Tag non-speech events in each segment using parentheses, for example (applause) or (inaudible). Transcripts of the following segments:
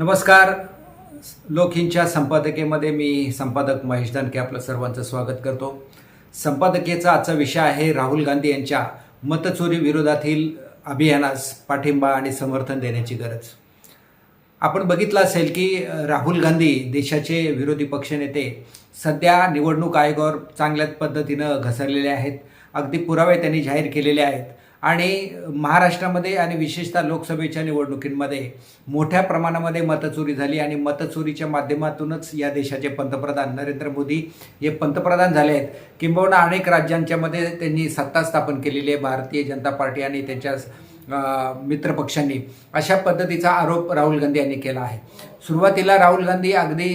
नमस्कार. लोकहिंच्या संपादकीमध्ये मी संपादक महेश दानके आपलं सर्वांचं स्वागत करतो. संपादकीचा आजचा विषय आहे राहुल गांधी यांच्या मतचोरी विरोधातील अभियानास पाठिंबा आणि समर्थन देण्याची गरज. आपण बघितलं असेल की राहुल गांधी देशाचे विरोधी पक्षनेते सध्या निवडणूक आयोगावर चांगल्या पद्धतीनं घसरलेले आहेत. अगदी पुरावे त्यांनी जाहीर केलेले आहेत. आणि महाराष्ट्रामध्ये आणि विशेषतः लोकसभेच्या निवडणुकींमध्ये मोठ्या प्रमाणामध्ये मतचोरी झाली आणि मतचोरीच्या माध्यमातूनच या देशाचे पंतप्रधान नरेंद्र मोदी हे पंतप्रधान झाले आहेत. किंबहुना अनेक राज्यांच्यामध्ये त्यांनी सत्ता स्थापन केलेली आहे. भारतीय जनता पार्टी आणि त्यांच्या मित्रपक्षांनी अशा पद्धतीचा आरोप राहुल गांधी यांनी केला आहे. सुरुवातीला राहुल गांधी अगदी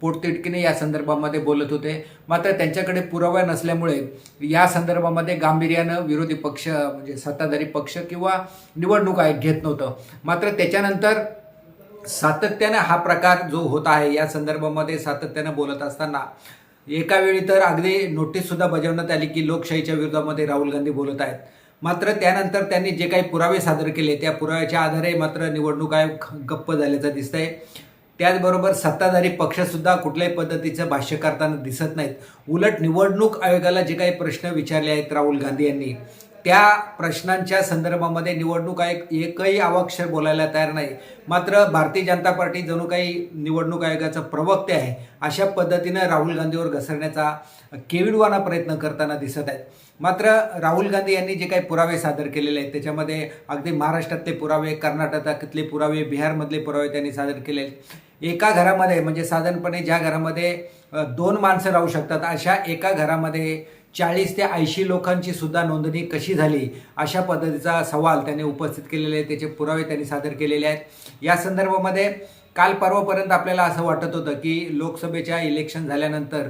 पोटतिटकीने पोटतिडकीने या संदर्भामध्ये बोलत होते. मात्र त्यांच्याकडे पुरावा नसल्यामुळे या संदर्भामध्ये गांभीर्यानं विरोधी पक्ष म्हणजे सत्ताधारी पक्ष किंवा निवडणूक आयोग घेत नव्हतं. मात्र त्याच्यानंतर सातत्यानं हा प्रकार जो होत आहे या संदर्भामध्ये सातत्यानं बोलत असताना एका वेळी तर अगदी नोटीस सुद्धा बजावण्यात आली की लोकशाहीच्या विरोधामध्ये राहुल गांधी बोलत आहेत. मात्र त्यानंतर त्यांनी जे काही पुरावे सादर केले त्या पुराव्याच्या आधारे मात्र निवडणूक आयोग गप्प झाल्याचं दिसतंय. त्याचबरोबर सत्ताधारी पक्षसुद्धा कुठल्याही पद्धतीचं भाष्य करताना दिसत नाहीत. उलट निवडणूक आयोगाला जे काही प्रश्न विचारले आहेत राहुल गांधी यांनी त्या प्रश्नांच्या संदर्भामध्ये निवडणूक आयोग एकही अवाक्षर बोलायला तयार नाही. मात्र भारतीय जनता पार्टी जणू काही निवडणूक आयोगाचा प्रवक्ते आहे. अशा पद्धतीनं राहुल गांधीवर घसरण्याचा केविडवाना प्रयत्न करताना दिसत आहेत. मात्र राहुल गांधी यांनी जे काही पुरावे सादर केलेले आहेत त्याच्यामध्ये अगदी महाराष्ट्रातले पुरावे कर्नाटकातले पुरावे बिहारमधले पुरावे त्यांनी सादर केले आहेत. एका घरामध्ये म्हणजे साधारणपणे ज्या घरामध्ये दोन माणसं राहू शकतात अशा एका घरामध्ये चाळीस ते ऐंशी लोकांची सुद्धा नोंदणी कशी झाली अशा पद्धतीचा सवाल त्यांनी उपस्थित केलेले आहे त्याचे पुरावे त्यांनी सादर केलेले आहेत. या संदर्भामध्ये काल परवापर्यंत आपल्याला असं वाटत होतं की लोकसभेच्या इलेक्शन झाल्यानंतर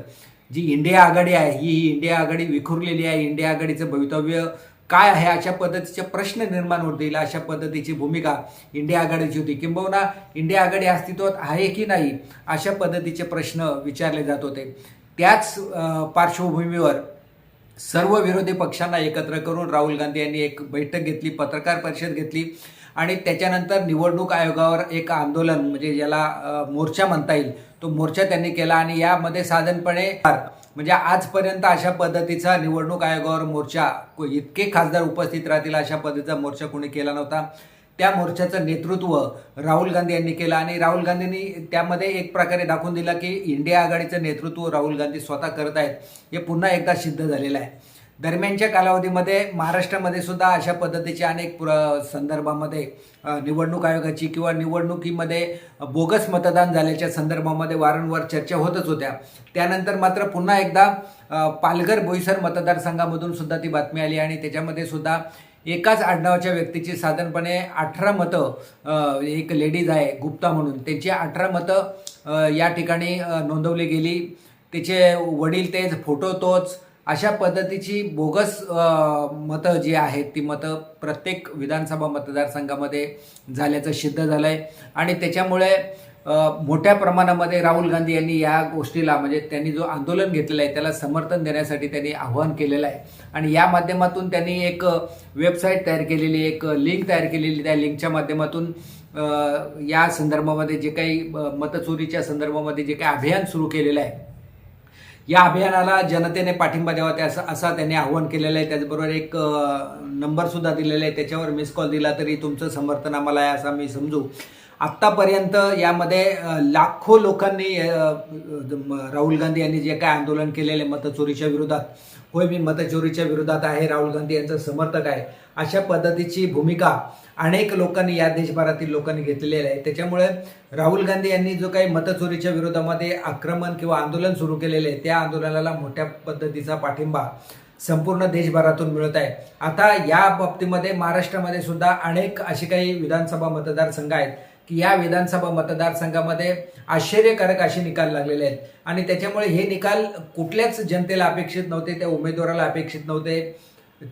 जी इंडिया आघाडी आहे ही इंडिया आघाडी विखुरलेली आहे. इंडिया आघाडीचं भवितव्य काय आहे अशा पद्धतीचे प्रश्न निर्माण होतील अशा पद्धतीची भूमिका इंडिया आघाडीची होती. किंबहुना इंडिया आघाडी अस्तित्वात आहे की नाही अशा पद्धतीचे प्रश्न विचारले जात होते. त्याच पार्श्वभूमीवर सर्व विरोधी पक्षांना एकत्र करून राहुल गांधी यांनी एक बैठक घेतली पत्रकार परिषद घेतली आणि त्याच्यानंतर निवडणूक आयोगावर एक आंदोलन म्हणजे ज्याला मोर्चा म्हणता येईल तो मोर्चा त्यांनी केला आणि यामध्ये साधारणपणे म्हणजे आजपर्यंत अशा पद्धतीचा निवडणूक आयोगावर मोर्चा इतके खासदार उपस्थित राहतील अशा पद्धतीचा मोर्चा कोणी केला नव्हता. त्या मोर्चाचं नेतृत्व राहुल गांधी यांनी केलं आणि राहुल गांधींनी त्यामध्ये एक प्रकारे दाखवून दिला की इंडिया आघाडीचं नेतृत्व राहुल गांधी स्वतः करत आहेत. हे पुन्हा एकदा सिद्ध झालेलं आहे. दरम्यानच्या कालावधीमध्ये महाराष्ट्रामध्ये सुद्धा अशा पद्धतीचे अनेक पुर संदर्भामध्ये निवडणूक आयोगाची किंवा निवडणुकीमध्ये बोगस मतदान झाल्याच्या संदर्भामध्ये वारंवार चर्चा होतच होत्या. त्यानंतर मात्र पुन्हा एकदा पालघर बोईसर मतदारसंघामधून सुद्धा ती बातमी आली आणि त्याच्यामध्ये सुद्धा एकाच आडनावाच्या व्यक्तीची साधारणपणे अठरा मतं एक लेडीज आहे गुप्ता म्हणून. त्यांची अठरा मतं या ठिकाणी नोंदवली गेली. तिचे वडील तेच फोटो तोच. अशा पद्धतीची बोगस मतं जी आहेत ती मतं प्रत्येक विधानसभा मतदारसंघामध्ये झाल्याचं सिद्ध झालं आहे आणि त्याच्यामुळे मोठ्या प्रमाणामध्ये राहुल गांधी यांनी या गोष्टीला म्हणजे त्यांनी जो आंदोलन घेतलेलं आहे त्याला समर्थन देण्यासाठी त्यांनी आव्हान केलेलं आहे. आणि या माध्यमातून त्यांनी एक वेबसाईट तयार केलेली एक लिंक तयार केलेली त्या लिंकच्या माध्यमातून या संदर्भामध्ये जे काही मतचोरीच्या संदर्भामध्ये जे काही अभियान सुरू केलेलं आहे या अभियानाला जनतेने पाठिंबा द्यावा त्या असं असा त्यांनी आव्हान केलेलं आहे. त्याचबरोबर एक नंबरसुद्धा दिलेला आहे. त्याच्यावर मिस कॉल दिला तरी तुमचं समर्थन आम्हाला आहे असा मी समजू. आत्तापर्यंत यामध्ये लाखो लोकांनी राहुल गांधी यांनी जे काय आंदोलन केलेले मतचोरीच्या विरोधात होय मी मतचोरीच्या विरोधात आहे राहुल गांधी यांचं समर्थक आहे अशा पद्धतीची भूमिका अनेक लोकांनी या देशभरातील लोकांनी घेतलेली आहे. त्याच्यामुळे राहुल गांधी यांनी जो काही मतचोरीच्या विरोधामध्ये आक्रमण किंवा आंदोलन सुरू केलेले आहे त्या आंदोलनाला मोठ्या पद्धतीचा पाठिंबा संपूर्ण देशभरातून मिळत आहे. आता या बाबतीमध्ये महाराष्ट्रामध्ये सुद्धा अनेक असे काही विधानसभा मतदारसंघ आहेत की या विधानसभा मतदारसंघामध्ये आश्चर्यकारक असे निकाल लागलेले आहेत. आणि त्याच्यामुळे हे निकाल कुठल्याच जनतेला अपेक्षित नव्हते त्या उमेदवाराला अपेक्षित नव्हते.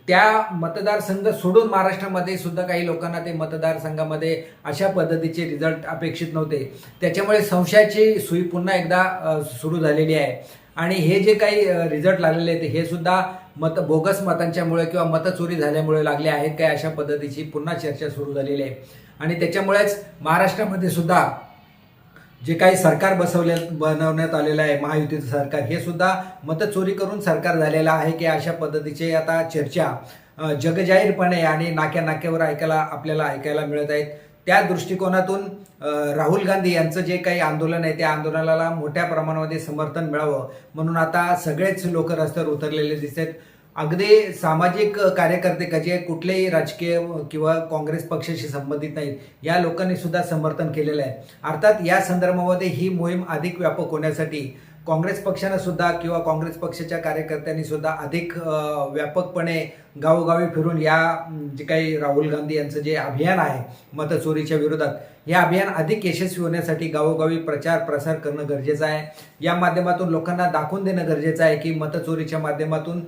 त्या मतदारसंघ सोडून महाराष्ट्रामध्ये सुद्धा काही लोकांना ते मतदारसंघामध्ये अशा पद्धतीचे रिझल्ट अपेक्षित नव्हते. त्याच्यामुळे संशयाची सुई पुन्हा एकदा सुरू झालेली आहे. आणि हे जे काही रिझल्ट लागलेले आहेत हे सुद्धा मत बोगस मतांच्यामुळे किंवा मतचोरी झाल्यामुळे लागले आहेत काय अशा पद्धतीची पुन्हा चर्चा सुरू झालेली आहे. आणि त्याच्यामुळेच महाराष्ट्रामध्ये सुद्धा जे काही सरकार बसवले बनवण्यात आलेलं आहे महायुतीचं सरकार हे सुद्धा मतचोरी करून सरकार झालेलं आहे की अशा पद्धतीचे आता चर्चा जगजाहीरपणे आणि नाक्या नाक्यावर ऐकायला आपल्याला ऐकायला मिळत आहेत. त्या दृष्टिकोनातून राहुल गांधी यांचं जे काही आंदोलन आहे त्या आंदोलनाला मोठ्या प्रमाणामध्ये समर्थन मिळावं. म्हणून आता सगळेच लोक रस्त्यावर उतरलेले दिसत आहेत. अगदी सामाजिक कार्यकर्ते का जे कुठलेही राजकीय किंवा काँग्रेस पक्षाशी संबंधित नाहीत. या लोकांनी सुद्धा समर्थन केलेलं आहे. अर्थात या संदर्भामध्ये ही मोहीम अधिक व्यापक होण्यासाठी काँग्रेस पक्षानं सुद्धा किंवा काँग्रेस पक्षाच्या कार्यकर्त्यांनी सुद्धा अधिक व्यापकपणे गावोगावी फिरून या जे काही राहुल गांधी यांचं जे अभियान आहे मतचोरीच्या विरोधात हे अभियान अधिक यशस्वी होण्यासाठी गावोगावी प्रचार प्रसार करणं गरजेचं आहे. या माध्यमातून लोकांना दाखवून देणं गरजेचं आहे की मतचोरीच्या माध्यमातून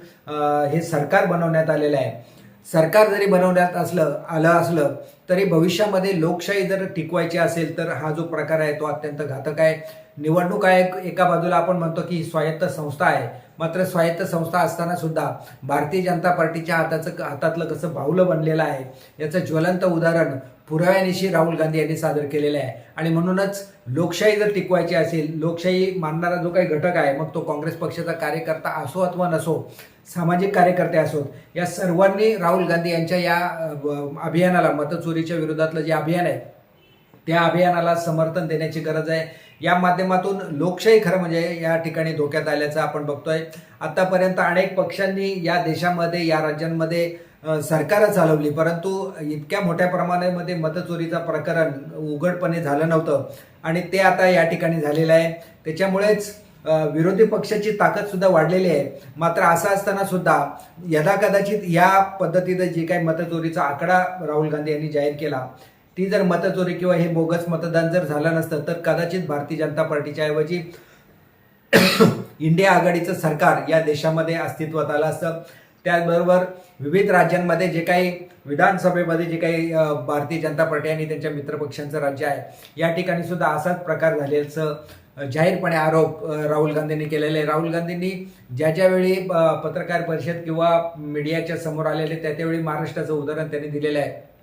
हे सरकार बनवण्यात आलेलं आहे. सरकार जरी बनवण्यात असलं आलं असलं तरी भविष्यामध्ये लोकशाही जर टिकवायची असेल तर हा जो प्रकार आहे तो अत्यंत घातक आहे. निवडणूक आयोग एका बाजूला आपण म्हणतो की स्वायत्त संस्था आहे मात्र स्वायत्त संस्था असताना सुद्धा भारतीय जनता पार्टीच्या हाताचं हातातलं कसं बाहुलं बनलेलं आहे याचं ज्वलंत उदाहरण पुराव्यानिशी राहुल गांधी यांनी सादर केलेलं आहे. आणि म्हणूनच लोकशाही जर टिकवायची असेल लोकशाही मानणारा जो काही घटक आहे मग तो काँग्रेस पक्षाचा कार्यकर्ता असो अथवा नसो सामाजिक कार्यकर्ते असोत या सर्वांनी राहुल गांधी यांच्या या अभियानाला मतचोरीच्या विरोधातलं जे अभियान आहे त्या अभियानाला समर्थन देण्याची गरज आहे. या माध्यमातून लोकशाही खरं म्हणजे या ठिकाणी धोक्यात आल्याचं आपण बघतोय. आतापर्यंत अनेक पक्षांनी या देशामध्ये या राज्यांमध्ये अ, सरकारं चालवली परंतु इतक्या मोठ्या प्रमाणामध्ये मतचोरीचं प्रकरण उघडपणे झालं नव्हतं. आणि ते आता या ठिकाणी झालेलं आहे. त्याच्यामुळेच विरोधी पक्षाची ताकद सुद्धा वाढलेली आहे. मात्र असं असताना सुद्धा यदा कदाचित या पद्धतीनं जे काही मतचोरीचा आकडा राहुल गांधी यांनी जाहीर केला ती जर मतचोरी किंवा हे बोगस मतदान जर झालं नसतं तर कदाचित भारतीय जनता पार्टीच्या ऐवजी (coughs) इंडिया आघाडीचं सरकार या देशामध्ये अस्तित्वात आलं असतं. त्याचबरोबर विविध राज्यांमध्ये जे काही विधानसभेमध्ये जे काही भारतीय जनता पार्टी आणि त्यांच्या मित्रपक्षांचं राज्य आहे या ठिकाणी सुद्धा असाच प्रकार झाल्याचं जाहीरपणे आरोप राहुल गांधींनी केलेले. आहे राहुल गांधींनी ज्या ज्यावेळी पत्रकार परिषद किंवा मीडियाच्या समोर आलेले त्या त्यावेळी महाराष्ट्राचं उदाहरण त्यांनी दिलेलं आहे.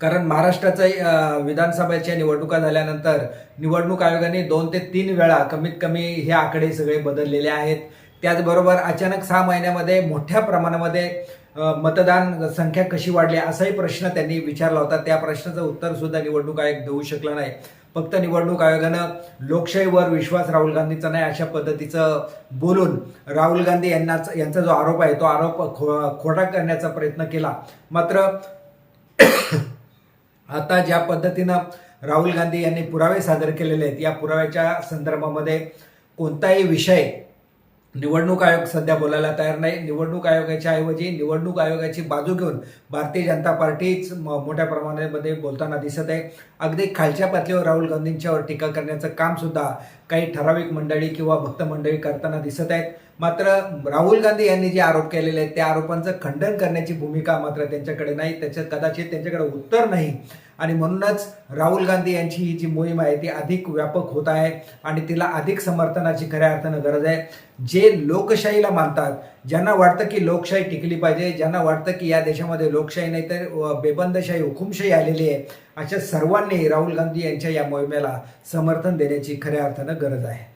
कारण महाराष्ट्राचं विधानसभेच्या निवडणुका झाल्यानंतर निवडणूक आयोगाने दोन ते तीन वेळा कमीत कमी हे आकडे सगळे बदललेले आहेत. त्याचबरोबर अचानक सहा महिन्यामध्ये मोठ्या प्रमाणामध्ये मतदान संख्या कशी वाढली असाही प्रश्न त्यांनी विचारला होता. त्या प्रश्नाचं उत्तर सुद्धा निवडणूक आयोग देऊ शकला नाही. फक्त निवडणूक आयोगानं लोकशाहीवर विश्वास राहुल गांधीचा नाही अशा पद्धतीचं बोलून राहुल गांधी यांनाच यांचा जो आरोप आहे तो आरोप खो खोटा करण्याचा प्रयत्न केला. मात्र आता ज्या पद्धतीनं राहुल गांधी यांनी पुरावे सादर केलेले आहेत या पुराव्याच्या संदर्भामध्ये कोणताही विषय निवडणूक आयोग सध्या बोलायला तयार नाही. निवडणूक आयोगाच्या ऐवजी निवडणूक आयोगाची बाजू घेऊन भारतीय जनता पार्टीच म- मोठ्या प्रमाणामध्ये बोलताना दिसत आहे. अगदी खालच्या पातळीवर राहुल गांधींच्यावर टीका करण्याचं काम सुद्धा काही ठराविक मंडळी किंवा भक्त मंडळी करताना दिसत आहेत. मात्र राहुल गांधी यांनी जे आरोप केलेले आहेत त्या आरोपांचं खंडन करण्याची भूमिका मात्र त्यांच्याकडे नाही. त्याच्यात कदाचित त्यांच्याकडे उत्तर नाही. आणि म्हणूनच राहुल गांधी यांची ही जी मोहीम आहे ती अधिक व्यापक होत आहे आणि तिला अधिक समर्थनाची खऱ्या अर्थानं गरज आहे. जे लोकशाहीला मानतात ज्यांना वाटतं की लोकशाही टिकली पाहिजे ज्यांना वाटतं की या देशामध्ये लोकशाही नाही तर बेबंदशाही हुकुमशाही आलेली आहे अशा सर्वांनी राहुल गांधी यांच्या या मोहिमेला समर्थन देण्याची खऱ्या अर्थानं गरज आहे.